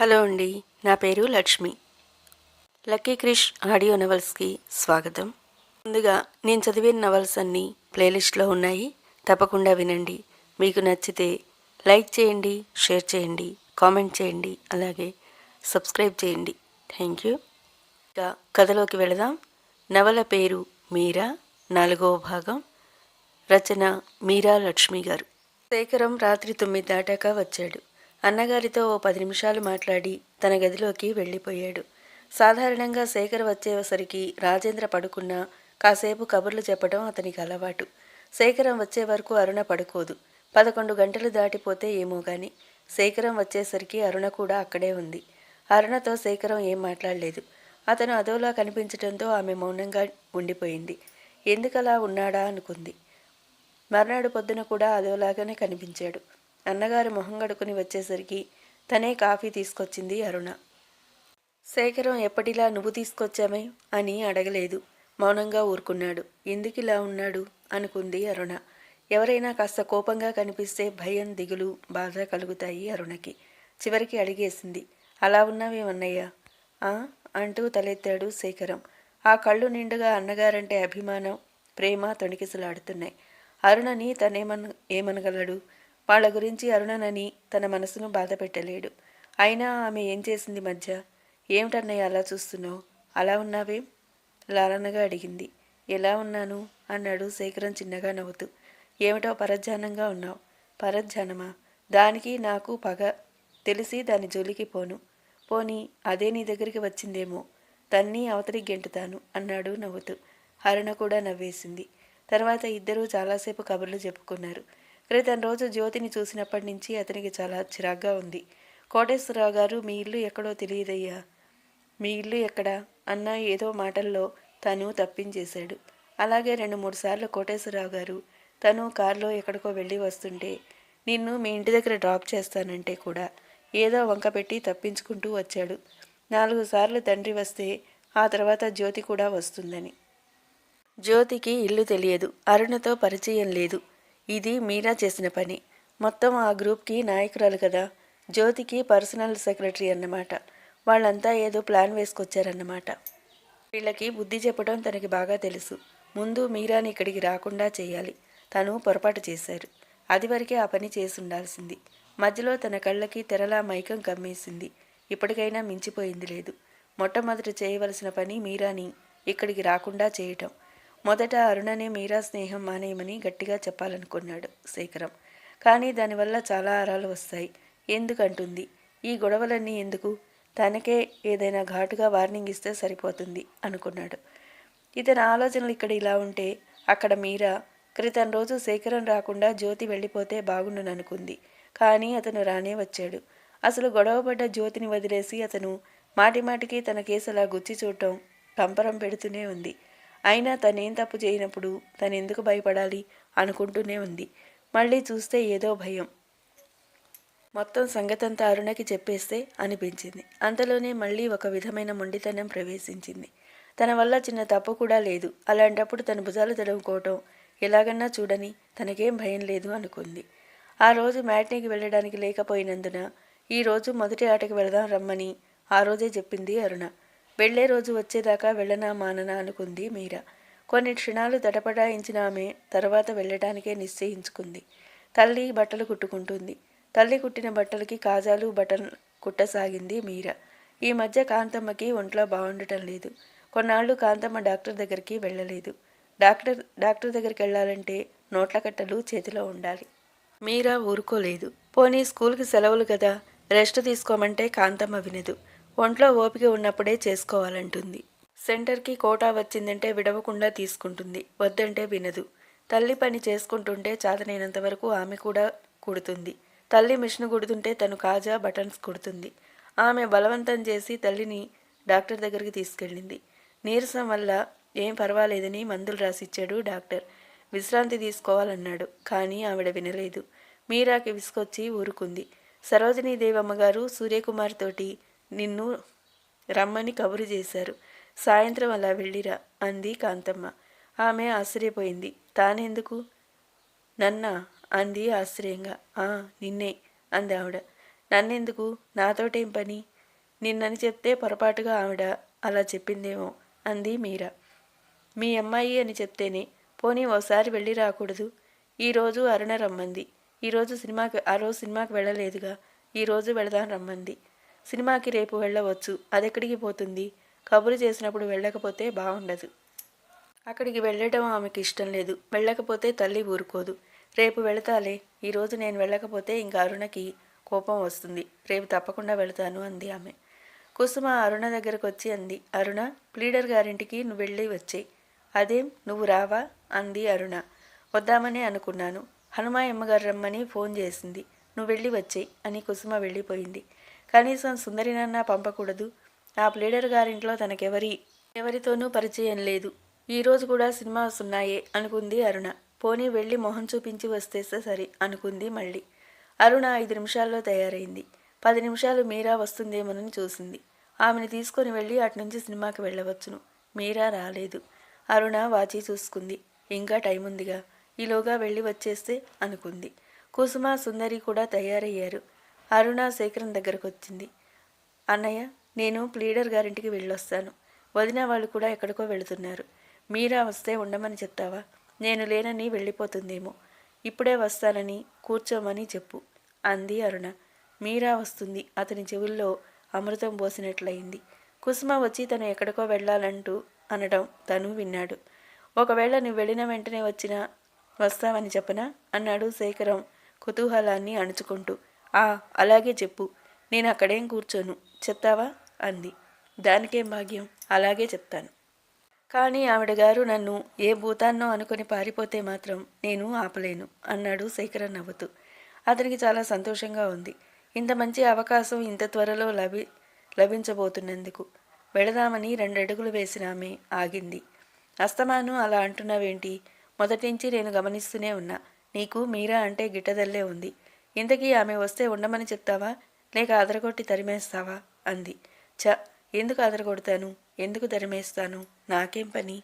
Hello అండి నా పేరు లక్ష్మి. లక్కీ క్రిష్ ఆడియో నవల్స్కి స్వాగతం. ముందుగా నేను చదివిన నవల్స్ అన్నీ ప్లేలిస్ట్లో ఉన్నాయి తప్పకుండా వినండి. మీకు నచ్చితే లైక్ చేయండి షేర్ చేయండి కామెంట్ చేయండి అలాగే సబ్స్క్రైబ్ చేయండి. Thank you. ఇక కథలోకి వెళదాం. నవల పేరు మీరా నాలుగవ భాగం. రచన మీరా లక్ష్మి గారు. శేఖరం రాత్రి తొమ్మిది దాటాక వచ్చాడు. అన్నగారితో ఓ పది నిమిషాలు మాట్లాడి తన గదిలోకి వెళ్ళిపోయాడు. సాధారణంగా శేఖర్ వచ్చేసరికి రాజేంద్ర పడుకున్నా కాసేపు కబుర్లు చెప్పడం అతనికి అలవాటు. శేఖరం వచ్చే వరకు అరుణ పడుకోదు. పదకొండు గంటలు దాటిపోతే ఏమో గాని శేఖరం వచ్చేసరికి అరుణ కూడా అక్కడే ఉంది. అరుణతో శేఖరం ఏం మాట్లాడలేదు. అతను అదోలా కనిపించడంతో ఆమె మౌనంగా ఉండిపోయింది. ఎందుకలా ఉన్నాడా అనుకుంది. మర్నాడు పొద్దున కూడా అదోలాగానే కనిపించాడు. అన్నగారు మొహం గడుకుని వచ్చేసరికి తనే కాఫీ తీసుకొచ్చింది అరుణ. శేఖరం ఎప్పటిలా నువ్వు తీసుకొచ్చామే? అని అడగలేదు. మౌనంగా ఊరుకున్నాడు. ఎందుకిలా ఉన్నాడు? అనుకుంది అరుణ. ఎవరైనా కాస్త కోపంగా కనిపిస్తే భయం దిగులు బాధ కలుగుతాయి అరుణకి. చివరికి అడిగేసింది. అలా ఉన్నావేమన్నయ్యా? ఆ? అంటూ తలెత్తాడు శేఖరం. ఆ కళ్ళు నిండుగా అన్నగారంటే అభిమానం ప్రేమ తొణికిసలాడుతున్నాయి. అరుణని తనేమన ఏమనగలడు? వాళ్ళ గురించి అరుణనని తన మనసును బాధ పెట్టలేడు. అయినా ఆమె ఏం చేసింది మధ్య? ఏమిటన్నయ్య అలా చూస్తున్నావు? అలా ఉన్నావేం? లాలనగా అడిగింది. ఎలా ఉన్నాను? అన్నాడు శేఖరం చిన్నగా నవ్వుతూ. ఏమిటో పరధ్యానంగా ఉన్నావు. పరధ్యానమా? దానికి నాకు పగ. తెలిసి దాని జోలికి పోను. పోని అదే నీ దగ్గరికి వచ్చిందేమో? తన్ని అవతలికి గెంటుతాను అన్నాడు నవ్వుతూ. హరణ కూడా నవ్వేసింది. తర్వాత ఇద్దరూ చాలాసేపు కబుర్లు చెప్పుకున్నారు. క్రితం రోజు జ్యోతిని చూసినప్పటి నుంచి అతనికి చాలా చిరాగ్గా ఉంది. కోటేశ్వరరావు గారు మీ ఇల్లు ఎక్కడో తెలియదయ్యా. మీ ఇల్లు ఎక్కడ? అన్న ఏదో మాటల్లో తను తప్పించేశాడు. అలాగే రెండు మూడు సార్లు కోటేశ్వరరావు గారు తను కారులో ఎక్కడికో వెళ్ళి వస్తుంటే నిన్ను మీ ఇంటి దగ్గర డ్రాప్ చేస్తానంటే కూడా ఏదో వంక పెట్టి తప్పించుకుంటూ వచ్చాడు. నాలుగు సార్లు తండ్రి వస్తే ఆ తర్వాత జ్యోతి కూడా వస్తుందని. జ్యోతికి ఇల్లు తెలియదు. అరుణతో పరిచయం లేదు. ఇది మీరా చేసిన పని. మొత్తం ఆ గ్రూప్కి నాయకురాలు కదా. జ్యోతికి పర్సనల్ సెక్రటరీ అన్నమాట. వాళ్ళంతా ఏదో ప్లాన్ వేసుకొచ్చారన్నమాట. వీళ్ళకి బుద్ధి చెప్పడం తనకి బాగా తెలుసు. ముందు మీరాని ఇక్కడికి రాకుండా చేయాలి. తను పొరపాటు చేశారు. అది వరకే ఆ పని చేసి ఉండాల్సింది మధ్యలో తన కళ్ళకి తెరలా మైకం కమ్మేసింది. ఇప్పటికైనా మించిపోయింది లేదు. మొట్టమొదట చేయవలసిన పని మీరాని. ఇక్కడికి రాకుండా చేయటం. మొదట అరుణనే మీరా స్నేహం మానేయమని గట్టిగా చెప్పాలనుకున్నాడు శేఖరం. కానీ దానివల్ల చాలా ఆరాలు వస్తాయి. ఎందుకంటుంది? ఈ గొడవలన్నీ ఎందుకు? తనకే ఏదైనా ఘాటుగా వార్నింగ్ ఇస్తే సరిపోతుంది అనుకున్నాడు. ఇతని ఆలోచనలు ఇక్కడ ఇలా ఉంటే అక్కడ మీరా క్రితం రోజు శేఖరం రాకుండా జ్యోతి వెళ్ళిపోతే బాగుండుననుకుంది కానీ అతను రానే వచ్చాడు. అసలు గొడవపడ్డ జ్యోతిని వదిలేసి అతను మాటిమాటికి తన కేసు అలా గుచ్చి చూడటం కంపరం పెడుతూనే ఉంది. అయినా తనేం తప్పు చేయనప్పుడు తనెందుకు భయపడాలి అనుకుంటూనే ఉంది. మళ్ళీ చూస్తే ఏదో భయం. మొత్తం సంగతంతా అరుణకి చెప్పేస్తే అనిపించింది. అంతలోనే మళ్ళీ ఒక విధమైన మొండితనం ప్రవేశించింది. తన వల్ల చిన్న తప్పు కూడా లేదు. అలాంటప్పుడు తన భుజాలు తడుముకోవటం ఎలాగన్నా చూడని తనకేం భయం లేదు అనుకుంది. ఆ రోజు మ్యాట్నీకి వెళ్ళడానికి లేకపోయినందున ఈ రోజు మొదటి ఆటకి వెళదాం రమ్మని ఆ రోజే చెప్పింది అరుణ. వెళ్ళే రోజు వచ్చేదాకా వెళ్ళనా మాననా అనుకుంది మీరా. కొన్ని క్షణాలు తటపటాయించిన ఆమె తర్వాత వెళ్ళటానికే నిశ్చయించుకుంది. తల్లి బట్టలు కుట్టుకుంటుంది. తల్లి కుట్టిన బట్టలకి కాజాలు బటన్ కుట్టసాగింది మీరా. ఈ మధ్య కాంతమ్మకి ఒంట్లో బాగుండటం లేదు. కొన్నాళ్ళు కాంతమ్మ డాక్టర్ దగ్గరికి వెళ్ళలేదు. డాక్టర్ డాక్టర్ దగ్గరికి వెళ్ళాలంటే నోట్ల కట్టలు చేతిలో ఉండాలి. మీరా ఊరుకోలేదు. పోనీ స్కూల్కి సెలవులు కదా రెస్ట్ తీసుకోమంటే కాంతమ్మ వినదు. ఒంట్లో ఓపిక ఉన్నప్పుడే చేసుకోవాలంటుంది. సెంటర్కి కోటా వచ్చిందంటే విడవకుండా తీసుకుంటుంది. వద్దంటే వినదు. తల్లి పని చేసుకుంటుంటే చాతనైనంత వరకు ఆమె కూడా కుడుతుంది. తల్లి మిషన్ కుడుతుంటే తను కాజా బటన్స్ కుడుతుంది. ఆమె బలవంతం చేసి తల్లిని డాక్టర్ దగ్గరికి తీసుకెళ్ళింది. నీరసం వల్ల ఏం పర్వాలేదని మందులు రాసిచ్చాడు డాక్టర్. విశ్రాంతి తీసుకోవాలన్నాడు కానీ ఆవిడ వినలేదు. మీరాకి విసుకొచ్చి ఊరుకుంది. సరోజినీదేవమ్మ గారు సూర్యకుమార్ తోటి నిన్ను రమ్మని కబురు చేశారు. సాయంత్రం అలా వెళ్ళిరా అంది కాంతమ్మ. ఆమె ఆశ్చర్యపోయింది. తానెందుకు? నన్నా అంది ఆశ్చర్యంగా. ఆ నిన్నే అంది ఆవిడ. నన్నెందుకు? నాతోటేం పని? నిన్నని చెప్తే పొరపాటుగా ఆవిడ అలా చెప్పిందేమో అంది మీరా. మీ అమ్మాయి అని చెప్తేనే. పోనీ ఓసారి వెళ్ళి రాకూడదు. ఈరోజు అరుణ రమ్మంది. ఈరోజు సినిమాకి ఆ రోజు సినిమాకి వెళ్ళలేదుగా. ఈరోజు వెళదాం రమ్మంది. సినిమాకి రేపు వెళ్ళవచ్చు. అదెక్కడికి పోతుంది? కబురు చేసినప్పుడు వెళ్ళకపోతే బాగుండదు అక్కడికి వెళ్ళటం ఆమెకి ఇష్టం లేదు. వెళ్ళకపోతే తల్లి ఊరుకోదు. రేపు వెళతాలే. ఈరోజు నేను వెళ్ళకపోతే ఇంకా అరుణకి కోపం వస్తుంది. రేపు తప్పకుండా వెళతాను అంది ఆమె. కుసుమ అరుణ దగ్గరకు వచ్చి అంది అరుణ ప్లీడర్ గారింటికి నువ్వు వెళ్ళి వచ్చేయి. అదేం? నువ్వు రావా? అంది అరుణ. వద్దామనే అనుకున్నాను. హనుమాయమ్మగారు రమ్మని ఫోన్ చేసింది. నువ్వు వెళ్ళి వచ్చేయి అని కుసుమ వెళ్ళిపోయింది. కనీసం సుందరినన్నా పంపకూడదు. ఆ ప్లీడర్ గారింట్లో తనకెవరి ఎవరితోనూ పరిచయం లేదు. ఈరోజు కూడా సినిమాస్ ఉన్నాయే అనుకుంది అరుణ. పోనీ వెళ్ళి మొహం చూపించి వస్తేస్తే సరే అనుకుంది మళ్ళీ. అరుణ ఐదు నిమిషాల్లో తయారైంది. పది నిమిషాలు మీరా వస్తుందేమోనని చూసింది. ఆమెను తీసుకొని వెళ్ళి అటు నుంచి సినిమాకి వెళ్ళవచ్చును. మీరా రాలేదు. అరుణ వాచి చూసుకుంది. ఇంకా టైం ఉందిగా ఈలోగా వెళ్ళి వచ్చేస్తే అనుకుంది. కుసుమ సుందరి కూడా తయారయ్యారు. అరుణ శేఖరం దగ్గరకు వచ్చింది. అన్నయ్య నేను ప్లీడర్ గారింటికి వెళ్ళొస్తాను. వదిన వాళ్ళు కూడా ఎక్కడికో వెళుతున్నారు. మీరా వస్తే ఉండమని చెప్తావా? నేను లేనని వెళ్ళిపోతుందేమో. ఇప్పుడే వస్తానని కూర్చోమని చెప్పు అంది అరుణ. మీరా వస్తుంది. అతని చెవుల్లో అమృతం పోసినట్లయింది. కుసుమ వచ్చి తను ఎక్కడికో వెళ్ళాలంటూ అనడం తను విన్నాడు. ఒకవేళ నువ్వు వెళ్ళిన వెంటనే వచ్చినా వస్తావని చెప్పనా? అన్నాడు శేఖరం కుతూహలాన్ని అణుచుకుంటూ. ఆ అలాగే చెప్పు. నేను అక్కడేం కూర్చోను. చెప్తావా? అంది. దానికేం భాగ్యం? అలాగే చెప్తాను. కానీ ఆవిడ గారు నన్ను ఏ భూతాన్నో అనుకుని పారిపోతే మాత్రం నేను ఆపలేను అన్నాడు శేఖరన్ నవ్వుతూ. అతనికి చాలా సంతోషంగా ఉంది. ఇంత మంచి అవకాశం ఇంత త్వరలో లభి లభించబోతున్నందుకు. వెళదామని రెండడుగులు వేసిన ఆమె ఆగింది. అస్తమాను అలా అంటున్నావేంటి? మొదటి నుంచి నేను గమనిస్తూనే ఉన్నా. నీకు మీరా అంటే గిట్టదల్లే ఉంది. ఇంతకీ ఆమె వస్తే ఉండమని చెప్తావా? లేక అదరగొట్టి తరిమేస్తావా? అంది. చ ఎందుకు అదరగొడతాను? ఎందుకు తరిమేస్తాను? నాకేం పని?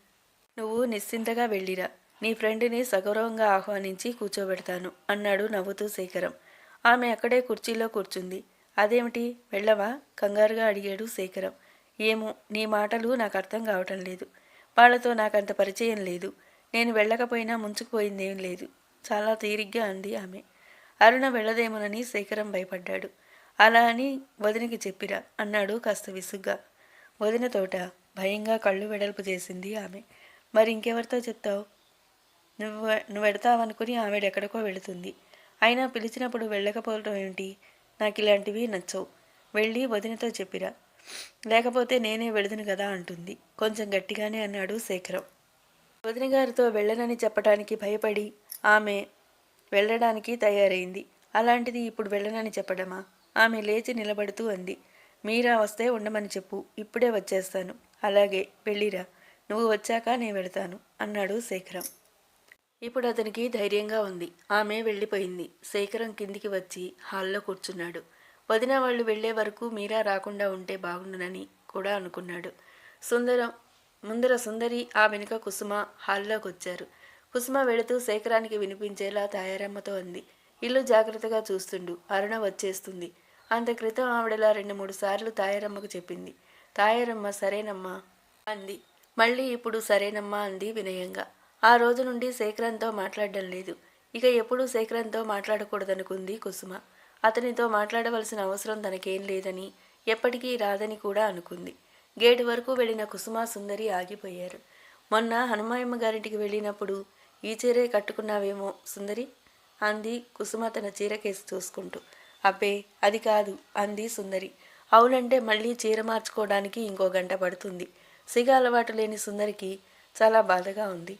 నువ్వు నిశ్చింతగా వెళ్ళిరా. నీ ఫ్రెండ్ని సగౌరవంగా ఆహ్వానించి కూర్చోబెడతాను అన్నాడు నవ్వుతూ శేఖరం. ఆమె అక్కడే కుర్చీలో కూర్చుంది. అదేమిటి? వెళ్ళవా? కంగారుగా అడిగాడు శేఖరం. ఏమో నీ మాటలు నాకు అర్థం కావటం లేదు. వాళ్ళతో నాకంత పరిచయం లేదు. నేను వెళ్ళకపోయినా ముంచుకుపోయిందేం లేదు. చాలా తీరిగ్గా అంది ఆమె. అరుణ వెళ్ళదేమోనని శేఖరం భయపడ్డాడు. అలా అని వదినకి చెప్పిరా అన్నాడు కాస్త విసుగ్గా. వదిన తోట భయంగా కళ్ళు వెడల్పు చేసింది ఆమె. మరి ఇంకెవరితో చెప్తావు? నువ్వు నువ్వు వెడతావనుకుని ఆమెడు ఎక్కడికో వెళుతుంది. అయినా పిలిచినప్పుడు వెళ్ళకపోవడం ఏమిటి? నాకు ఇలాంటివి నచ్చవు. వెళ్ళి వదినతో చెప్పిరా. లేకపోతే నేనే వెళుదును కదా అంటుంది. కొంచెం గట్టిగానే అన్నాడు శేఖరం. వదిన గారితో వెళ్ళనని చెప్పడానికి భయపడి ఆమె వెళ్ళడానికి తయారైంది. అలాంటిది ఇప్పుడు వెళ్ళనని చెప్పడమా? ఆమె లేచి నిలబడుతూ అంది. మీరా వస్తే ఉండమని చెప్పు ఇప్పుడే వచ్చేస్తాను. అలాగే వెళ్ళిరా. నువ్వు వచ్చాక నేను వెళతాను అన్నాడు శేఖరం. ఇప్పుడు అతనికి ధైర్యంగా ఉంది. ఆమె వెళ్ళిపోయింది. శేఖరం కిందికి వచ్చి హాల్లో కూర్చున్నాడు. వదిన వాళ్ళు వెళ్ళే వరకు మీరా రాకుండా ఉంటే బాగుండునని కూడా అనుకున్నాడు. సుందరం ముందర సుందరి ఆ వెనుక కుసుమ హాల్లోకి వచ్చారు కుసుమ వెళుతూ శేఖరానికి వినిపించేలా తాయారమ్మతో అంది. ఇల్లు జాగ్రత్తగా చూస్తుండు. అరుణ వచ్చేస్తుంది. అంత క్రితం ఆవిడలా రెండు మూడు సార్లు తాయారమ్మకు చెప్పింది. తాయారమ్మ సరేనమ్మా అంది. మళ్ళీ ఇప్పుడు సరేనమ్మా అంది వినయంగా. ఆ రోజు నుండి శేఖరంతో మాట్లాడడం లేదు. ఇక ఎప్పుడూ శేఖరంతో మాట్లాడకూడదనుకుంది కుసుమ. అతనితో మాట్లాడవలసిన అవసరం తనకేం లేదని ఎప్పటికీ రాదని కూడా అనుకుంది. గేటు వరకు వెళ్ళిన కుసుమ సుందరి ఆగిపోయారు. మొన్న హనుమాయమ్మ గారింటికి వెళ్ళినప్పుడు ఈ చీరే కట్టుకున్నావేమో సుందరి అంది కుసుమ తన చీరకేసి చూసుకుంటూ. అబ్బే అది కాదు అంది సుందరి. అవునంటే మళ్ళీ చీర మార్చుకోవడానికి ఇంకో గంట పడుతుంది. సిగ అలవాటు లేని సుందరికి చాలా బాధగా ఉంది.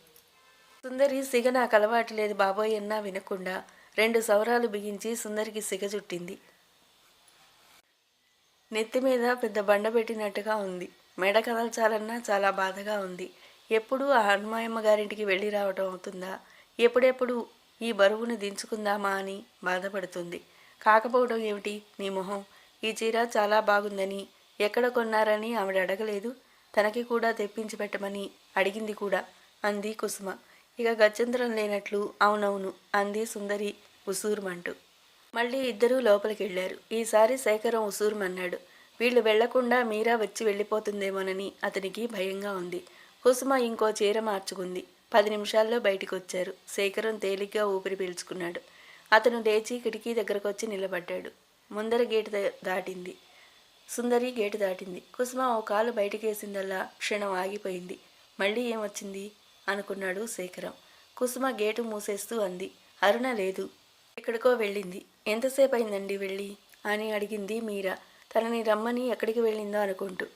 సుందరి సిగ నాకు అలవాటు లేదు బాబోయ్ అన్నా వినకుండా రెండు సవరాలు బిగించి సుందరికి సిగ చుట్టింది. నెత్తి మీద పెద్ద బండ పెట్టినట్టుగా ఉంది. మెడ కదల్చాలన్నా చాలా బాధగా ఉంది. ఎప్పుడు ఆ హనుమాయమ్మ గారింటికి వెళ్ళి రావటం అవుతుందా? ఎప్పుడెప్పుడు ఈ బరువును దించుకుందామా అని బాధపడుతుంది. కాకపోవడం ఏమిటి? నీ మొహం. ఈ చీర చాలా బాగుందని ఎక్కడ కొన్నారని ఆవిడ అడగలేదు. తనకి కూడా తెప్పించి పెట్టమని అడిగింది కూడా అంది కుసుమ. ఇక గత్యంతరం లేనట్లు అవునవును అంది సుందరి ఉసూరుమంటూ. మళ్ళీ ఇద్దరూ లోపలికి వెళ్ళారు ఈసారి శేఖరం ఉసూరుమన్నాడు. వీళ్ళు వెళ్ళకుండా మీరా వచ్చి వెళ్ళిపోతుందేమోనని అతనికి భయంగా ఉంది. కుసుమ ఇంకో చీర మార్చుకుంది. పది నిమిషాల్లో బయటికి వచ్చారు శేఖరం తేలిగ్గా ఊపిరి పీల్చుకున్నాడు. అతను లేచి కిటికీ దగ్గరకు వచ్చి నిలబడ్డాడు. ముందర గేటు దాటింది. సుందరి గేటు దాటింది. కుసుమ ఓ కాలు బయటికేసిందల్లా క్షణం ఆగిపోయింది. మళ్ళీ ఏమొచ్చింది? అనుకున్నాడు శేఖరం. కుసుమ గేటు మూసేస్తూ అంది. అరుణ లేదు. ఎక్కడికో వెళ్ళింది. ఎంతసేపు అయిందండి వెళ్ళి? అని అడిగింది మీరా. తనని రమ్మని ఎక్కడికి వెళ్ళిందో అనుకుంటూ.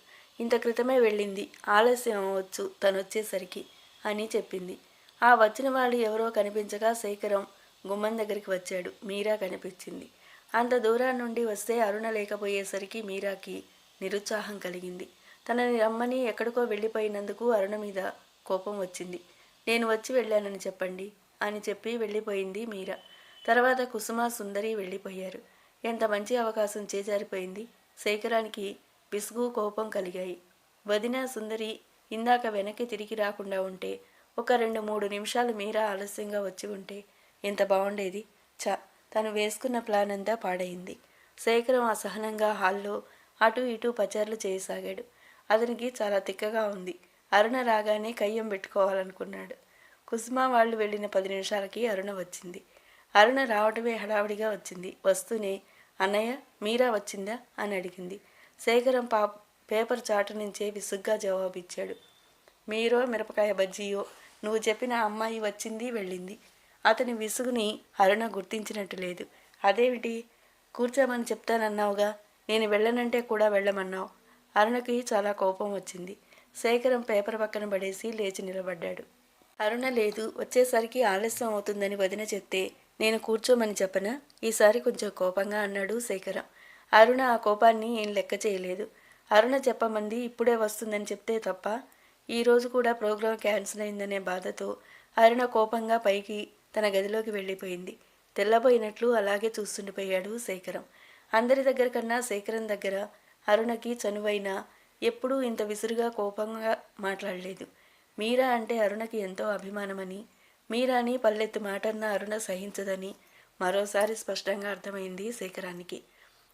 ఇంత క్రితమే వెళ్ళింది. ఆలస్యం అవ్వచ్చు. తను వచ్చేసరికి అని చెప్పింది. ఆ వచ్చిన వాళ్ళు ఎవరో కనిపించగా శేఖరం గుమ్మం దగ్గరికి వచ్చాడు. మీరా కనిపించింది. అంత దూరం నుండి వస్తే అరుణ లేకపోయేసరికి మీరాకి నిరుత్సాహం కలిగింది. తనని రమ్మని ఎక్కడికో వెళ్ళిపోయినందుకు అరుణ మీద కోపం వచ్చింది. నేను వచ్చి వెళ్ళానని చెప్పండి అని చెప్పి వెళ్ళిపోయింది మీరా. తర్వాత కుసుమ సుందరి వెళ్ళిపోయారు. ఎంత మంచి అవకాశం చేజారిపోయింది. శేఖరానికి విసుగు కోపం కలిగాయి. వదిన సుందరి ఇందాక వెనక్కి తిరిగి రాకుండా ఉంటే ఒక రెండు మూడు నిమిషాలు మీరా ఆలస్యంగా వచ్చి ఉంటే ఎంత బాగుండేది చ తను వేసుకున్న ప్లాన్ అంతా పాడైంది. శేఖరం అసహనంగా హాల్లో అటు ఇటు పచార్లు చేయసాగాడు. అతనికి చాలా తిక్కగా ఉంది. అరుణ రాగానే కయ్యం పెట్టుకోవాలనుకున్నాడు. కుసుమ వాళ్ళు వెళ్ళిన పది నిమిషాలకి అరుణ వచ్చింది. అరుణ రావటమే హడావిడిగా వచ్చింది. వస్తూనే అన్నయ్య మీరా వచ్చిందా? అని అడిగింది. శేఖరం పా పేపర్ చాటు నుంచే విసుగ్గా జవాబిచ్చాడు. మీరో మిరపకాయ బజ్జీయో నువ్వు చెప్పిన అమ్మాయి వచ్చింది వెళ్ళింది. అతని విసుగుని అరుణ గుర్తించినట్టు లేదు. అదేమిటి? కూర్చోమని చెప్తానన్నావుగా? నేను వెళ్ళనంటే కూడా వెళ్ళమన్నావు. అరుణకి చాలా కోపం వచ్చింది. శేఖరం పేపర్ పక్కన పడేసి లేచి నిలబడ్డాడు. అరుణ లేదు వచ్చేసరికి ఆలస్యం అవుతుందని వదిన చెప్తే నేను కూర్చోమని చెప్పనా? ఈసారి కొంచెం కోపంగా అన్నాడు శేఖరం. అరుణ ఆ కోపాన్ని ఏం లెక్క చేయలేదు. అరుణ చెప్పమంది ఇప్పుడే వస్తుందని చెప్తే తప్ప ఈరోజు కూడా ప్రోగ్రాం క్యాన్సిల్ అయిందనే బాధతో అరుణ కోపంగా పైకి తన గదిలోకి వెళ్ళిపోయింది. తెల్లబోయినట్లు అలాగే చూస్తుండిపోయాడు శేఖరం. అందరి దగ్గర కన్నా శేఖరం దగ్గర అరుణకి చనువైన ఎప్పుడూ ఇంత విసురుగా కోపంగా మాట్లాడలేదు. మీరా అంటే అరుణకి ఎంతో అభిమానమని మీరాని పల్లెత్తు మాటన్న అరుణ సహించదని మరోసారి స్పష్టంగా అర్థమైంది శేఖరానికి.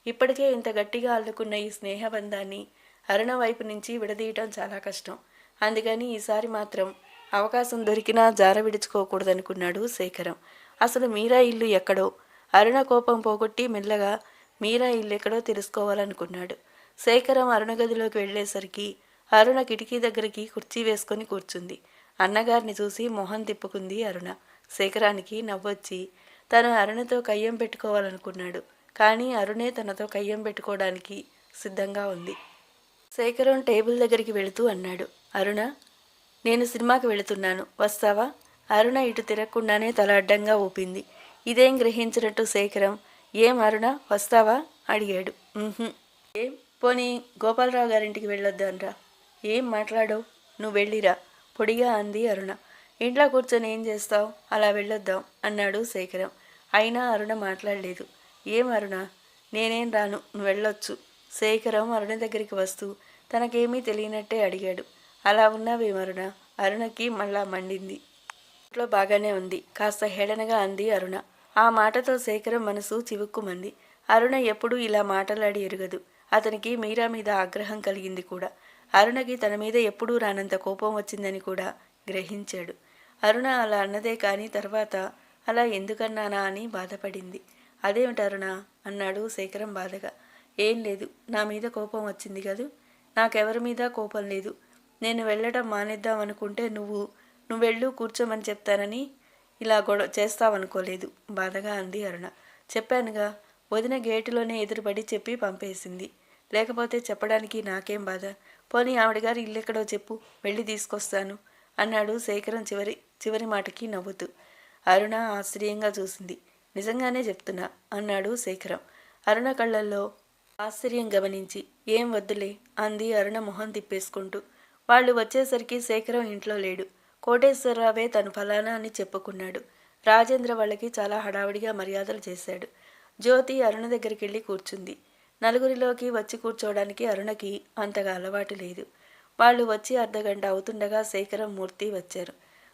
ఇప్పటికే ఇంత గట్టిగా అల్లుకున్న ఈ స్నేహబంధాన్ని అరుణ వైపు నుంచి విడదీయటం చాలా కష్టం. అందుకని ఈసారి మాత్రం అవకాశం దొరికినా జార విడుచుకోకూడదనుకున్నాడు శేఖరం. అసలు మీరా ఇల్లు ఎక్కడో? అరుణ కోపం పోగొట్టి మెల్లగా మీరా ఇల్లు ఎక్కడో తెలుసుకోవాలనుకున్నాడు. శేఖరం అరుణ గదిలోకి వెళ్ళేసరికి అరుణ కిటికీ దగ్గరికి కుర్చీ వేసుకొని కూర్చుంది. అన్నగారిని చూసి మొహం తిప్పుకుంది అరుణ. శేఖరానికి నవ్వొచ్చి తను అరుణతో కయ్యం పెట్టుకోవాలనుకున్నాడు. కానీ అరుణే తనతో కయ్యం పెట్టుకోవడానికి సిద్ధంగా ఉంది. శేఖరం టేబుల్ దగ్గరికి వెళుతూ అన్నాడు. అరుణ నేను సినిమాకి వెళుతున్నాను. వస్తావా? అరుణ ఇటు తిరగకుండానే తల అడ్డంగా ఊపింది. ఇదేం గ్రహించినట్టు శేఖరం? ఏం అరుణ? వస్తావా? అడిగాడు. ఏం? పోనీ గోపాలరావు గారింటికి వెళ్ళొద్దాన్రా. ఏం మాట్లాడవు? నువ్వు వెళ్ళిరా. పొడిగా అంది అరుణ. ఇంట్లో కూర్చొని ఏం చేస్తావు? అలా వెళ్ళొద్దాం అన్నాడు శేఖరం. అయినా అరుణ మాట్లాడలేదు. ఏం అరుణ? నేనేం రాను? నువ్వు వెళ్ళొచ్చు. శేఖరం అరుణ దగ్గరికి వస్తూ తనకేమీ తెలియనట్టే అడిగాడు. అలా ఉన్నావేం అరుణ? అరుణకి మళ్ళా మండింది. ఇంట్లో బాగానే ఉంది. కాస్త హేళనగా అంది అరుణ. ఆ మాటతో శేఖరం మనసు చివుక్కుమంది. అరుణ ఎప్పుడూ ఇలా మాటలాడి ఎరగదు. అతనికి మీరా మీద ఆగ్రహం కలిగింది కూడా. అరుణకి తన మీద ఎప్పుడూ రానంత కోపం వచ్చిందని కూడా గ్రహించాడు. అరుణ అలా అన్నదే కానీ తర్వాత అలా ఎందుకన్నానా అని బాధపడింది. అదేమిటి అరుణ అన్నాడు శేఖరం బాధగా. ఏం లేదు నా మీద కోపం వచ్చింది కదూ? నాకెవరి మీద కోపం లేదు. నేను వెళ్ళడం మానేద్దాం అనుకుంటే నువ్వు నువ్వు వెళ్ళు కూర్చోమని చెప్తానని ఇలా గొడవ చేస్తావనుకోలేదు బాధగా అంది అరుణ. చెప్పానుగా వదిన గేటులోనే ఎదురుపడి చెప్పి పంపేసింది. లేకపోతే చెప్పడానికి నాకేం బాధ? పోనీ ఆవిడగారు ఇల్లెక్కడో చెప్పు వెళ్ళి తీసుకొస్తాను అన్నాడు శేఖరం చివరి చివరి మాటకి నవ్వుతూ. అరుణ ఆశ్చర్యంగా చూసింది. నిజంగానే చెప్తున్నా అన్నాడు శేఖరం. అరుణ కళ్ళల్లో ఆశ్చర్యం గమనించి ఏం వద్దులే అంది అరుణ మొహం తిప్పేసుకుంటూ. వాళ్ళు వచ్చేసరికి శేఖరం ఇంట్లో లేడు. కోటేశ్వరరావే తను ఫలానా అని చెప్పుకున్నాడు. రాజేంద్ర వాళ్ళకి చాలా హడావిడిగా మర్యాదలు చేశాడు. జ్యోతి అరుణ దగ్గరికి వెళ్ళి కూర్చుంది. నలుగురిలోకి వచ్చి కూర్చోవడానికి అరుణకి అంతగా అలవాటు లేదు. వాళ్ళు వచ్చి అర్ధగంట అవుతుండగా శేఖరం మూర్తి వచ్చారు.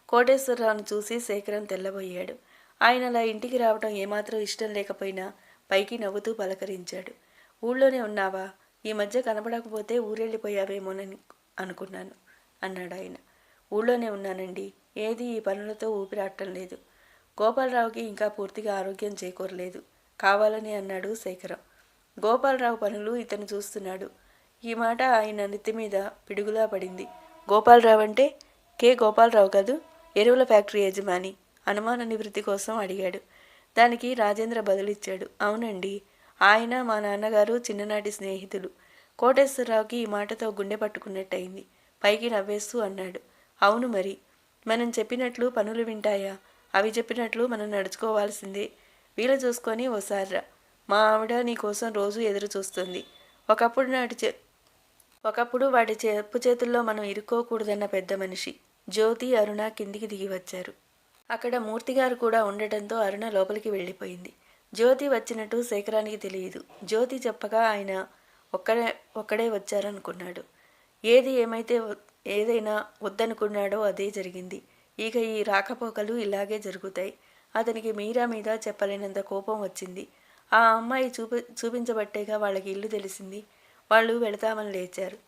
కోటేశ్వరరావును చూసి శేఖరం తెల్లబోయాడు. ఆయన అలా ఇంటికి రావడం ఏమాత్రం ఇష్టం లేకపోయినా పైకి నవ్వుతూ పలకరించాడు. ఊళ్ళోనే ఉన్నావా? ఈ మధ్య కనపడకపోతే ఊరెళ్ళిపోయావేమోనని అనుకున్నాను అన్నాడు ఆయన. ఊళ్ళోనే ఉన్నానండి. ఏది ఈ పనులతో ఊపిరాటం లేదు. గోపాలరావుకి ఇంకా పూర్తిగా ఆరోగ్యం చేకూరలేదు. కావాలని అన్నాడు శేఖరం. గోపాలరావు పనులు ఇతను చూస్తున్నాడు. ఈ మాట ఆయన నెత్తి మీద పిడుగులా పడింది. గోపాలరావు అంటే కే గోపాలరావు కాదు? ఎరువుల ఫ్యాక్టరీ యజమాని. అనుమాన నివృత్తి కోసం అడిగాడు. దానికి రాజేంద్ర బదులిచ్చాడు. అవునండి ఆయన మా నాన్నగారు చిన్ననాటి స్నేహితులు. కోటేశ్వరరావుకి ఈ మాటతో గుండె పట్టుకున్నట్టయింది. పైకి నవ్వేస్తూ అన్నాడు. అవును మరి మనం చెప్పినట్లు పనులు వింటాయా? అవి చెప్పినట్లు మనం నడుచుకోవాల్సిందే. వీలు చూసుకొని ఓసారిరా మా ఆవిడ నీకోసం రోజు ఎదురు చూస్తుంది. ఒకప్పుడు నాటి చే ఒకప్పుడు వాటి చెప్పు చేతుల్లో మనం ఇరుక్కోకూడదన్న పెద్ద మనిషి. జ్యోతి అరుణ కిందికి దిగి వచ్చారు. అక్కడ మూర్తిగారు కూడా ఉండటంతో అరుణ లోపలికి వెళ్ళిపోయింది. జ్యోతి వచ్చినట్టు శేఖరానికి తెలియదు. జ్యోతి చెప్పగా ఆయన ఒక్కడే ఒక్కడే వచ్చారనుకున్నాడు. ఏది ఏమైతే ఏదైనా వద్దనుకున్నాడో అదే జరిగింది. ఇక ఈ రాకపోకలు ఇలాగే జరుగుతాయి. అతనికి మీరా మీద చెప్పలేనంత కోపం వచ్చింది. ఆ అమ్మాయి చూపి చూపించబట్టేగా వాళ్ళకి ఇల్లు తెలిసింది. వాళ్ళు వెళతామని లేచారు.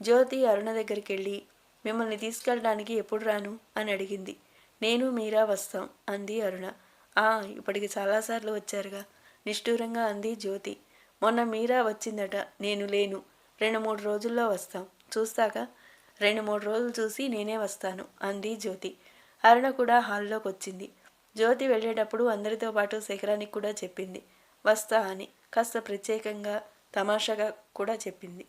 జ్యోతి అరుణ దగ్గరికి వెళ్ళి మిమ్మల్ని తీసుకెళ్ళడానికి ఎప్పుడు రాను? అని అడిగింది. నేను మీరా వస్తాం అంది అరుణ. ఆ ఇప్పటికి చాలాసార్లు వచ్చారుగా. నిష్ఠూరంగా అంది జ్యోతి. మొన్న మీరా వచ్చిందట నేను లేను. రెండు మూడు రోజుల్లో వస్తాం. చూస్తాక రెండు మూడు రోజులు చూసి నేనే వస్తాను అంది జ్యోతి. అరుణ కూడా హాల్లోకి వచ్చింది. జ్యోతి వెళ్ళేటప్పుడు అందరితో పాటు శిఖరానికి కూడా చెప్పింది. వస్తా అని కాస్త ప్రత్యేకంగా తమాషాగా కూడా చెప్పింది.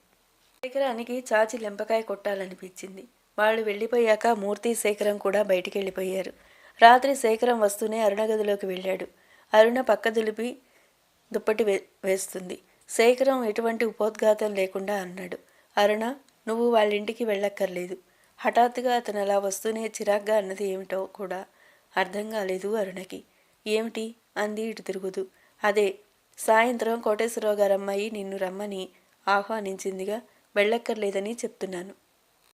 శేఖరానికి చాచి లెంపకాయ కొట్టాలనిపించింది. వాళ్ళు వెళ్ళిపోయాక మూర్తి శేఖరం కూడా బయటికి వెళ్ళిపోయారు రాత్రి శేఖరం వస్తూనే అరుణ గదిలోకి వెళ్ళాడు. అరుణ పక్క దులిపి దుప్పటి వే వేస్తుంది. శేఖరం ఎటువంటి ఉపోద్ఘాతం లేకుండా అన్నాడు. అరుణ నువ్వు వాళ్ళ ఇంటికి వెళ్ళక్కర్లేదు. హఠాత్తుగా అతను అలా వస్తూనే చిరాగ్గా అన్నది ఏమిటో కూడా అర్థం కాలేదు అరుణకి. ఏమిటి? అంది ఇటు తిరుగుతూ. అదే సాయంత్రం కోటేశ్వరరావు గారు అమ్మాయి నిన్ను రమ్మని ఆహ్వానించిందిగా వెళ్ళక్కర్లేదని చెప్తున్నాను.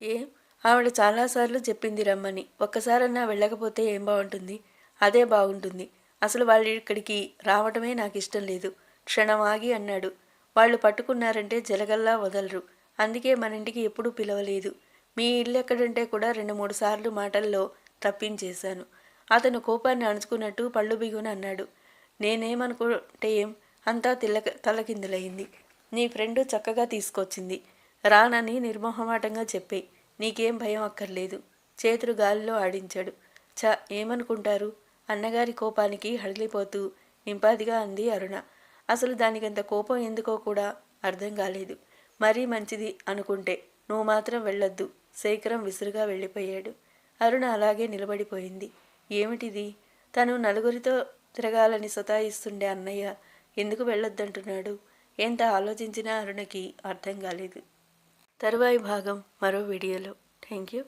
ఏం? ఆవిడ చాలాసార్లు చెప్పింది రమ్మని. ఒక్కసారన్నా వెళ్ళకపోతే ఏం బాగుంటుంది అదే బాగుంటుంది అసలు వాళ్ళు ఇక్కడికి రావటమే నాకు ఇష్టం లేదు. క్షణం ఆగి అన్నాడు. వాళ్ళు పట్టుకున్నారంటే జలగల్లా వదలరు. అందుకే మన ఇంటికి ఎప్పుడూ పిలవలేదు. మీ ఇల్లు ఎక్కడంటే కూడా రెండు మూడు సార్లు మాటల్లో తప్పించేశాను. అతను కోపాన్ని అణుచుకున్నట్టు పళ్ళు బిగున అన్నాడు. నేనేమనుకుంటే ఏం? అంతా తిల్లక తలకిందులైంది. నీ ఫ్రెండు చక్కగా తీసుకొచ్చింది. రానని నిర్మోహమాటంగా చెప్పాయి నీకేం భయం అక్కర్లేదు. చేతులు గాలిలో ఆడించాడు. చ ఏమనుకుంటారు? అన్నగారి కోపానికి హడిలిపోతూ నింపాదిగా అంది అరుణ. అసలు దానికంత కోపం ఎందుకో కూడా అర్థం కాలేదు. మరీ మంచిది అనుకుంటే నువ్వు మాత్రం వెళ్ళొద్దు. శేఖరం విసురుగా వెళ్ళిపోయాడు. అరుణ అలాగే నిలబడిపోయింది. ఏమిటిది? తను నలుగురితో తిరగాలని సతాయిస్తుండే అన్నయ్య ఎందుకు వెళ్ళొద్దంటున్నాడు? ఎంత ఆలోచించినా అరుణకి అర్థం కాలేదు. తరువాయి భాగం మరో వీడియోలో. Thank you